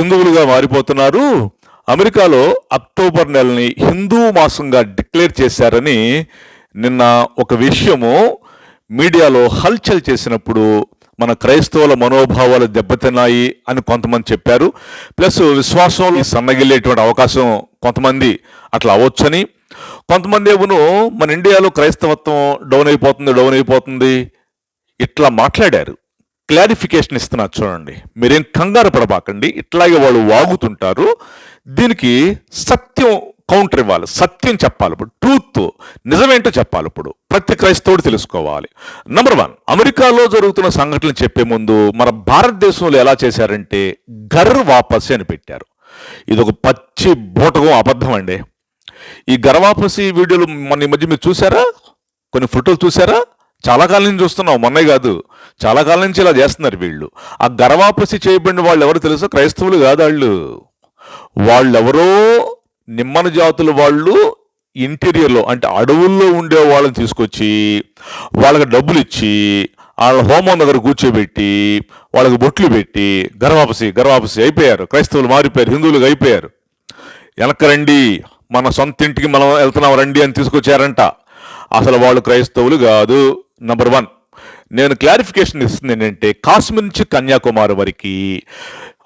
హిందువులుగా మారిపోతున్నారు. అమెరికాలో అక్టోబర్ నెలని హిందూ మాసంగా డిక్లేర్ చేశారని నిన్న ఒక విషయము మీడియాలో హల్చల్ చేసినప్పుడు మన క్రైస్తవుల మనోభావాలు దెబ్బతిన్నాయి అని కొంతమంది చెప్పారు. ప్లస్ విశ్వాసంలో సన్నగిల్లేటువంటి అవకాశం కొంతమంది అట్లా అవ్వచ్చని. కొంతమంది ఏమో మన ఇండియాలో క్రైస్తవత్వం డౌన్ అయిపోతుంది డౌన్ అయిపోతుంది ఇట్లా మాట్లాడారు. క్లారిఫికేషన్ ఇస్తున్నా చూడండి. మీరేం కంగారు పడబాకండి. ఇట్లాగే వాళ్ళు వాగుతుంటారు. దీనికి సత్యం కౌంటర్ ఇవ్వాలి. సత్యం చెప్పాలి ఇప్పుడు. ట్రూత్ నిజమేంటో చెప్పాలి ఇప్పుడు. ప్రతి క్రైస్తవుడు తెలుసుకోవాలి. నంబర్ వన్ అమెరికాలో జరుగుతున్న సంఘటనలు చెప్పే ముందు మన భారతదేశంలో ఎలా చేశారంటే గర్ వాపసి అని పెట్టారు. ఇది ఒక పచ్చి బూటకం అబద్ధం అండి. ఈ గర్వాపసి వీడియోలు మన ఈ మధ్య మీరు చూసారా? కొన్ని ఫోటోలు చూసారా? చాలా కాలం నుంచి చూస్తున్నాం. మొన్నే కాదు. చాలా కాలం నుంచి ఇలా చేస్తున్నారు వీళ్ళు. ఆ గర్వాపసి చేయబడిన వాళ్ళు ఎవరు తెలుసా? క్రైస్తవులు కాదు వాళ్ళు. వాళ్ళెవరో నిమ్మన జాతుల వాళ్ళు ఇంటీరియర్లో అంటే అడవుల్లో ఉండే వాళ్ళని తీసుకొచ్చి వాళ్ళకి డబ్బులు ఇచ్చి వాళ్ళ హోమం దగ్గర కూర్చోబెట్టి వాళ్ళకి బొట్లు పెట్టి గర్వాపసి గర్వాపసి అయిపోయారు. క్రైస్తవులు మారిపోయారు హిందువులుగా అయిపోయారు. వెనక రండి మన సొంత ఇంటికి మనం వెళ్తున్నాం రండి అని తీసుకొచ్చారంట. అసలు వాళ్ళు క్రైస్తవులు కాదు నంబర్ వన్ నేను క్లారిఫికేషన్ ఇస్తుంది ఏంటంటే కాశ్మీర్ నుంచి కన్యాకుమారి వరకు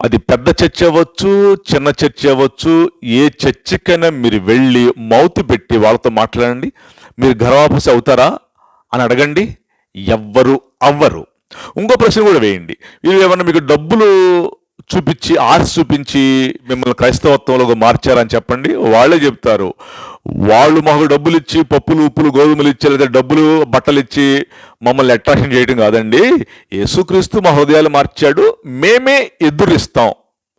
అది పెద్ద చర్చ అవ్వచ్చు చిన్న చర్చ అవ్వచ్చు ఏ చర్చకైనా మీరు వెళ్ళి మౌత్ పెట్టి వాళ్ళతో మాట్లాడండి. మీరు గర్వాపసి అవుతారా అని అడగండి. ఎవ్వరు అవ్వరు. ఇంకో ప్రశ్న కూడా వేయండి. వీళ్ళు ఏమన్నా మీకు డబ్బులు చూపించి ఆశ చూపించి మిమ్మల్ని క్రైస్తవత్వంలో మార్చారని చెప్పండి. వాళ్ళే చెప్తారు. వాళ్ళు మాకు డబ్బులు ఇచ్చి పప్పులు ఉప్పులు గోధుమలు ఇచ్చి లేదా డబ్బులు బట్టలు ఇచ్చి మమ్మల్ని అట్రాక్షన్ చేయడం కాదండి. యేసుక్రీస్తు మా హృదయాలు మార్చాడు. మేమే ఎదురిస్తాం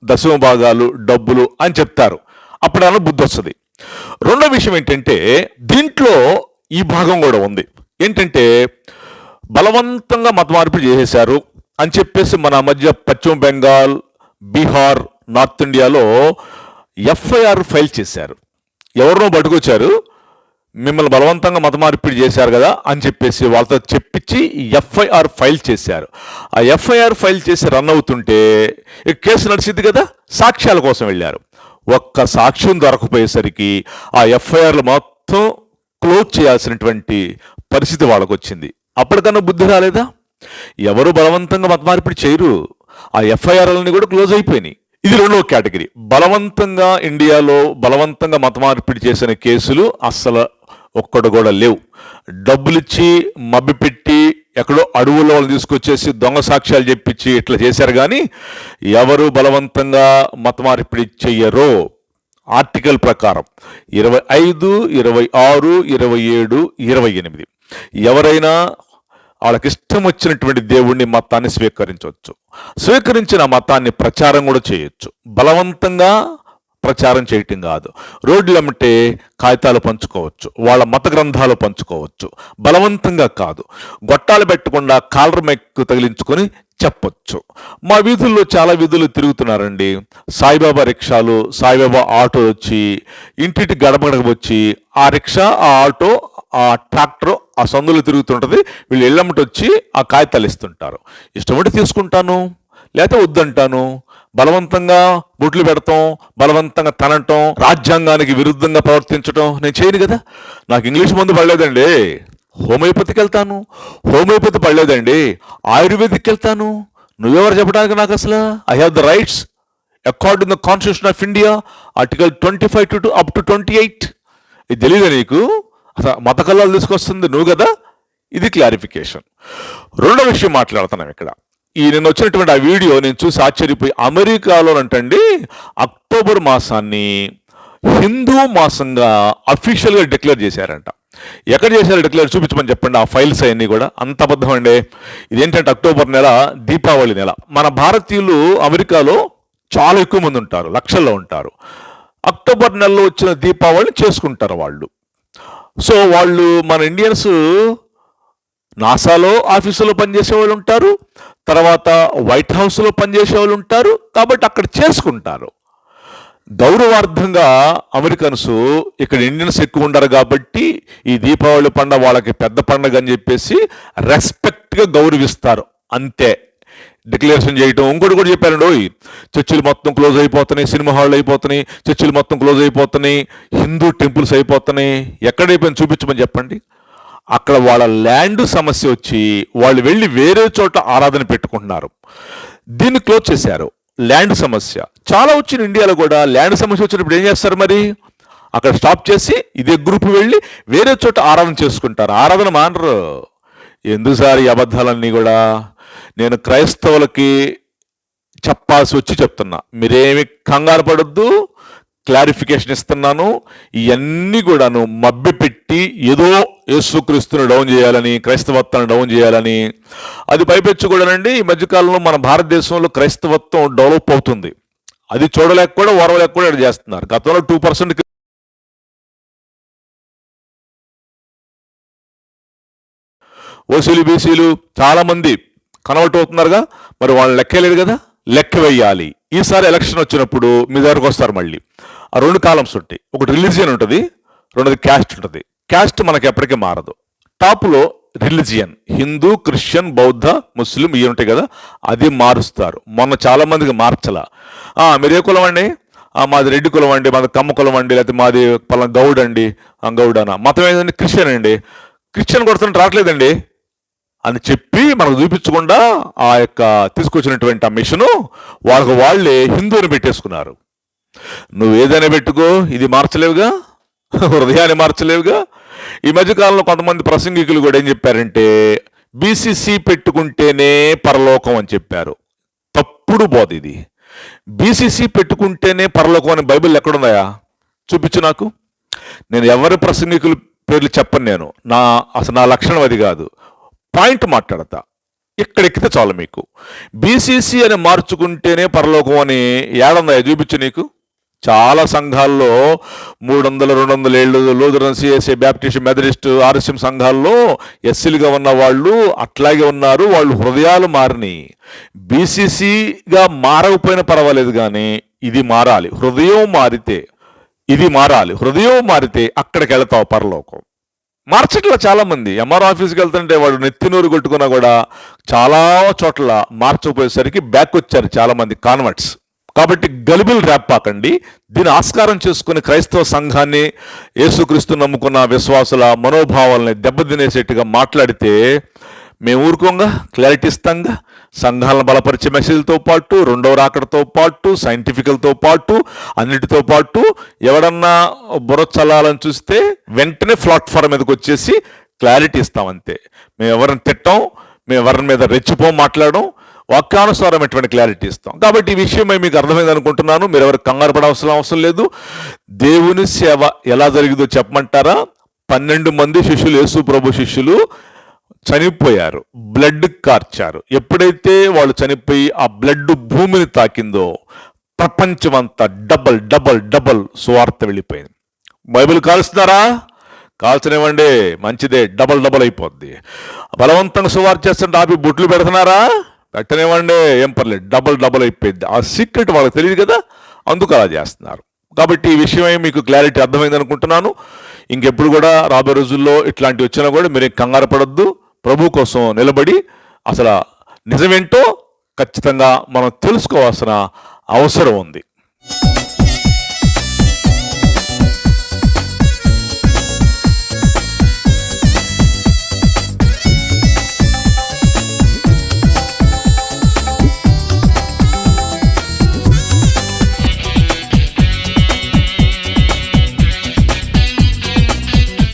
దశమ భాగాలు డబ్బులు అని చెప్తారు. అప్పుడన్నా బుద్ధి వస్తుంది. రెండో విషయం ఏంటంటే దీంట్లో ఈ భాగం కూడా ఉంది. ఏంటంటే బలవంతంగా మత మార్పిడి చేసేశారు అని చెప్పేసి మన మధ్య పశ్చిమ బెంగాల్ బీహార్ నార్త్ ఇండియాలో ఎఫ్ఐఆర్ ఫైల్ చేశారు. ఎవరినో పట్టుకొచ్చారు. మిమ్మల్ని బలవంతంగా మతమార్పిడి చేశారు కదా అని చెప్పేసి వాళ్ళతో చెప్పించి ఎఫ్ఐఆర్ ఫైల్ చేశారు. ఆ ఎఫ్ఐఆర్ ఫైల్ చేసి రన్ అవుతుంటే కేసు నడిచింది కదా సాక్ష్యాల కోసం వెళ్ళారు. ఒక్క సాక్ష్యం దొరకపోయేసరికి ఆ ఎఫ్ఐఆర్లు మొత్తం క్లోజ్ చేయాల్సినటువంటి పరిస్థితి వాళ్ళకు వచ్చింది అప్పటికన్నా బుద్ధి రాలేదా? ఎవరు బలవంతంగా మతమార్పిడి చేయరు. ఆ ఎఫ్ఐఆర్లన్నీ కూడా క్లోజ్ అయిపోయినాయి. ఇది రెండో కేటగిరీ. బలవంతంగా ఇండియాలో బలవంతంగా మతమార్పిడి చేసిన కేసులు అస్సలు ఒక్కడు కూడా లేవు. డబ్బులిచ్చి మబ్బిపెట్టి ఎక్కడో అడవుల్లో వాళ్ళు తీసుకొచ్చేసి దొంగ సాక్ష్యాలు చెప్పించి ఇట్లా చేశారు కానీ ఎవరు బలవంతంగా మతమార్పిడి చెయ్యరో ఆర్టికల్ ప్రకారం ఇరవై ఐదు ఇరవై ఆరు ఇరవై ఏడు ఇరవై ఎనిమిది. ఎవరైనా వాళ్ళకి ఇష్టం వచ్చినటువంటి దేవుణ్ణి మతాన్ని స్వీకరించవచ్చు. స్వీకరించిన మతాన్ని ప్రచారం కూడా చేయొచ్చు. బలవంతంగా ప్రచారం చేయటం కాదు. రోడ్లు అమ్మితే కాగితాలు పంచుకోవచ్చు. వాళ్ళ మత గ్రంథాలు పంచుకోవచ్చు. బలవంతంగా కాదు. గొట్టాలు పెట్టకుండా కాలర్ మెక్కు తగిలించుకొని చెప్పొచ్చు. మా వీధుల్లో చాలా వీధులు తిరుగుతున్నారండి. సాయిబాబా రిక్షాలు సాయిబాబా ఆటో వచ్చి ఇంటింటి గడప గడప వచ్చి ఆ రిక్షా ఆ ఆటో ఆ ట్రాక్టర్ ఆ సందులో తిరుగుతుంటుంది. వీళ్ళు ఇళ్ళమ్మటి వచ్చి ఆ కాగితాలు ఇస్తుంటారు ఇష్టమంటే తీసుకుంటాను లేకపోతే వద్దంటాను. బలవంతంగా బొట్లు పెడతాం బలవంతంగా తనటం రాజ్యాంగానికి విరుద్ధంగా ప్రవర్తించడం నేను చేయను కదా. నాకు ఇంగ్లీష్ మందు పడలేదండి. హోమియోపతికి వెళ్తాను. హోమియోపతి పడలేదండి. ఆయుర్వేదిక్కి వెళ్తాను. నువ్వెవరు చెప్పడానికి నాకు అసలు? I have the rights according the constitution of India article twenty five to up to twenty eight ఇది తెలియదా నీకు? అసలు మత కళాలు తీసుకొస్తుంది నువ్వు కదా? ఇది క్లారిఫికేషన్ రెండో విషయం మాట్లాడుతున్నాం ఇక్కడ. ఈ నేను వచ్చినటువంటి ఆ వీడియో నేను చూసి ఆశ్చర్యపోయి అమెరికాలోనంటండి అక్టోబర్ మాసాన్ని హిందూ మాసంగా అఫీషియల్గా డిక్లేర్ చేశారంట. ఎక్కడ చేశారు డిక్లేర్ చూపించమని చెప్పండి ఆ ఫైల్స్ అవన్నీ కూడా. అంత అబద్ధం అండి. ఇదేంటంటే అక్టోబర్ నెల దీపావళి నెల. మన భారతీయులు అమెరికాలో చాలా ఎక్కువ మంది ఉంటారు లక్షల్లో ఉంటారు. అక్టోబర్ నెలలో వచ్చిన దీపావళిని చేసుకుంటారు వాళ్ళు. సో వాళ్ళు మన ఇండియన్స్ నాసాలో ఆఫీసులో పనిచేసే వాళ్ళు ఉంటారు తర్వాత వైట్ హౌస్లో పనిచేసే వాళ్ళు ఉంటారు కాబట్టి అక్కడ చేసుకుంటారు. గౌరవార్థంగా అమెరికన్స్ ఇక్కడ ఇండియన్స్ ఎక్కువ ఉండరు కాబట్టి ఈ దీపావళి పండుగ వాళ్ళకి పెద్ద పండుగ అని చెప్పేసి రెస్పెక్ట్గా గౌరవిస్తారు అంతే. డిక్లరేషన్ చేయటం. ఇంకోటి కూడా చెప్పారండి ఓయ్ చర్చిలు మొత్తం క్లోజ్ అయిపోతున్నాయి సినిమా హాళ్ళు అయిపోతున్నాయి చర్చిలు మొత్తం క్లోజ్ అయిపోతున్నాయి హిందూ టెంపుల్స్ అయిపోతున్నాయి. ఎక్కడైపోయింది చూపించమని చెప్పండి. అక్కడ వాళ్ళ ల్యాండ్ సమస్య వచ్చి వాళ్ళు వెళ్ళి వేరే చోట ఆరాధన పెట్టుకుంటున్నారు. దీన్ని క్లోజ్ చేశారు. ల్యాండ్ సమస్య. చాలా వచ్చిన ఇండియాలో కూడా. ల్యాండ్ సమస్య వచ్చినప్పుడు ఏం చేస్తారు మరి? అక్కడ స్టాప్ చేసి ఇదే గ్రూప్ వెళ్ళి వేరే చోట ఆరాధన చేసుకుంటారు. ఆరాధన మానరు. ఎందుకు సార్ ఈ అబద్ధాలన్నీ కూడా? నేను క్రైస్తవులకి చెప్పాల్సి వచ్చి చెప్తున్నా. మీరేమి కంగారు పడొద్దు. క్లారిఫికేషన్ ఇస్తున్నాను. ఇవన్నీ కూడాను మబ్బిపెట్టి ఏదో యేసుక్రీస్తుని డౌన్ చేయాలని క్రైస్తవత్వాన్ని డౌన్ చేయాలని అది పైపెచ్చు కూడానండి ఈ మధ్యకాలంలో మన భారతదేశంలో క్రైస్తవత్వం డెవలప్ అవుతుంది. అది చూడలేక కూడా ఓరవలేక కూడా ఇక్కడ చేస్తున్నారు. గతంలో టూ పర్సెంట్ ఓసీలు బీసీలు చాలామంది కన్వర్ట్ అవుతున్నారుగా మరి వాళ్ళు లెక్కలేదు కదా? లెక్క వేయాలి. ఈసారి ఎలక్షన్ వచ్చినప్పుడు మీ దగ్గరకు వస్తారు మళ్ళీ. ఆ రెండు కాలమ్స్ ఉంటాయి. ఒకటి రిలీజియన్ ఉంటుంది రెండోది క్యాస్ట్ ఉంటుంది. క్యాస్ట్ మనకి ఎప్పటికీ మారదు. టాప్లో రిలీజియన్ హిందూ క్రిస్టియన్ బౌద్ధ ముస్లిం ఇవి ఉంటాయి కదా? అది మారుస్తారు. మొన్న చాలామందికి మార్చలా. మీరు ఏ కులం అండి? మాది రెడ్డి కులం అండి మాది కమ్మ కులం అండి లేకపోతే మాది పలానా గౌడ్ అండి. ఆ, గౌడ్ అన్న. మతం ఏంటండి క్రిస్టియన్ అండి. క్రిస్టియన్ కొడుతుంటే రావట్లేదండి. అని చెప్పి మనకు చూపించకుండా ఆ యొక్క తీసుకొచ్చినటువంటి ఆ మిషను వాళ్ళకు వాళ్ళే హిందువుని పెట్టేసుకున్నారు. నువ్వు ఏదైనా పెట్టుకో ఇది మార్చలేవుగా? హృదయాన్ని మార్చలేవుగా? ఈ మధ్యకాలంలో కొంతమంది ప్రసంగికులు కూడా ఏం చెప్పారంటే బీసీసీ పెట్టుకుంటేనే పరలోకం అని చెప్పారు. తప్పుడు బోధ ఇది. బీసీసీ పెట్టుకుంటేనే పరలోకం అని బైబిల్ ఎక్కడున్నాయా చూపించు నాకు. నేను ఎవరి ప్రసంగికులు పేర్లు చెప్పను నేను. నా అసలు నా లక్షణం అది కాదు. పాయింట్ మాట్లాడతా. ఇక్కడ ఎక్కితే చాలు మీకు. బీసీసీ అని మార్చుకుంటేనే పరలోకం అని ఏడుందా చూపించు నీకు? చాలా సంఘాల్లో మూడు వందల రెండు వందల ఏళ్ళు Lutheran CSA Baptist Methodist RSM సంఘాల్లో ఎస్సీలుగా ఉన్న వాళ్ళు అట్లాగే ఉన్నారు వాళ్ళు హృదయాలు మారినాయి. బీసీసీగా మారకపోయినా పర్వాలేదు కానీ ఇది మారాలి. హృదయం మారితే ఇది మారాలి. హృదయం మారితే అక్కడికి వెళతావు పరలోకం. మార్చట్ల చాలామంది ఎంఆర్ ఆఫీస్కి వెళ్తుంటే వాడు నెత్తినూరు కొట్టుకున్నా కూడా చాలా చోట్ల మార్చకపోయేసరికి బ్యాక్ వచ్చారు చాలామంది కాన్వర్ట్స్ కాబట్టి గలిబిల్ రేపాకండి దీన్ని ఆస్కారం చేసుకుని క్రైస్తవ సంఘాన్ని యేసుక్రీస్తు నమ్ముకున్న విశ్వాసుల మనోభావాలని దెబ్బతినేసేట్టుగా మాట్లాడితే మేము ఊరుకోంగా క్లారిటీ ఇస్తాంగా సంఘాలను బలపరిచే మెసేజ్తో పాటు రెండవ రాకడతో పాటు సైంటిఫికల్తో పాటు అన్నిటితో పాటు ఎవడన్నా బుర్ర చల్లాలని చూస్తే వెంటనే ప్లాట్ఫామ్ మీదకి వచ్చేసి క్లారిటీ ఇస్తాం అంతే. మేము ఎవరిని తిట్టాం మేము ఎవరి మీద రెచ్చిపో మాట్లాడడం వాక్యానుసారమైనటువంటి క్లారిటీ ఇస్తాం. కాబట్టి ఈ విషయమై మీకు అర్థమైంది అనుకుంటున్నాను. మీరు ఎవరికి కంగారు పడవలసిన అవసరం లేదు. దేవుని సేవ ఎలా జరిగిందో చెప్పమంటారా? పన్నెండు మంది శిష్యులు యేసు ప్రభు శిష్యులు చనిపోయారు. బ్లడ్ కార్చారు. ఎప్పుడైతే వాళ్ళు చనిపోయి ఆ బ్లడ్ భూమిని తాకిందో ప్రపంచమంతా డబల్ డబల్ డబల్ సువార్త వెళ్ళిపోయింది. బైబిల్ కాల్స్తున్నారా? కాల్చనివ్వండి. మంచిదే. డబల్ డబల్ అయిపోద్ది. బలవంతంగా సువార్త చేస్తుంటే ఆపి బుట్లు పెడుతున్నారా? పెట్టనివ్వండి. ఏం పర్లేదు. డబల్ డబల్ అయిపోయింది. ఆ సీక్రెట్ వాళ్ళకి తెలియదు కదా? అందుకు అలా చేస్తున్నారు. కాబట్టి ఈ విషయమై మీకు క్లారిటీ అర్థమైంది అనుకుంటున్నాను ఇంకెప్పుడు కూడా రాబోయే రోజుల్లో ఇట్లాంటివి వచ్చినా కూడా మీరు కంగారు పడద్దు. ప్రభు కోసం నిలబడి అసలు నిజమేంటో ఖచ్చితంగా మనం తెలుసుకోవాల్సిన అవసరం ఉంది.